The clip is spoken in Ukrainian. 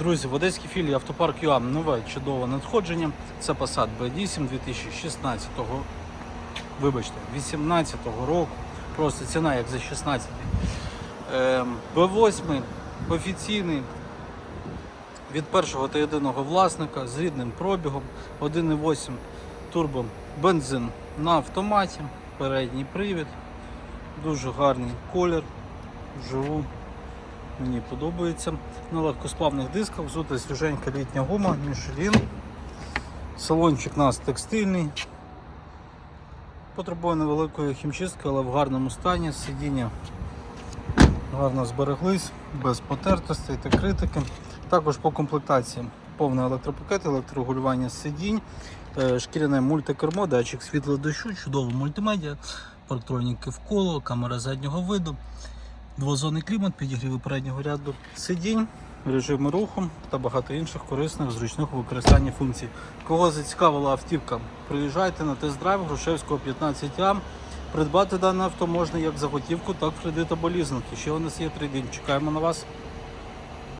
Друзі, в Одеській філії автопарк ЮАМ нове чудове надходження. Це Passat B8 2016 вибачте, 18 року. Просто ціна як за 16. Ем, B8 офіційний від першого та єдиного власника з рідним пробігом 1,8 турбо бензин на автоматі, передній привід, дуже гарний колір, вживу. Мені подобається. На легкосплавних дисках взута свіженька літня гума, Michelin. Салончик у нас текстильний. Потребує невеликої хімчистки, але в гарному стані. Сидіння гарно збереглись, без потертостей та критики. Також по комплектації повний електропакет, електрорегулювання сидінь, е, шкіряне мультикермо, датчик світла дощу, чудова мультимедіа, парктроніки в коло, камера заднього виду. Двозонний клімат, підігріви переднього ряду сидінь, режими руху та багато інших корисних зручних використання функцій. Кого зацікавила автівка, приїжджайте на тест-драйв Грушевського 15А. Придбати дане авто можна як за готівку, так в кредит або лізинг. І ще у нас є три дні. Чекаємо на вас.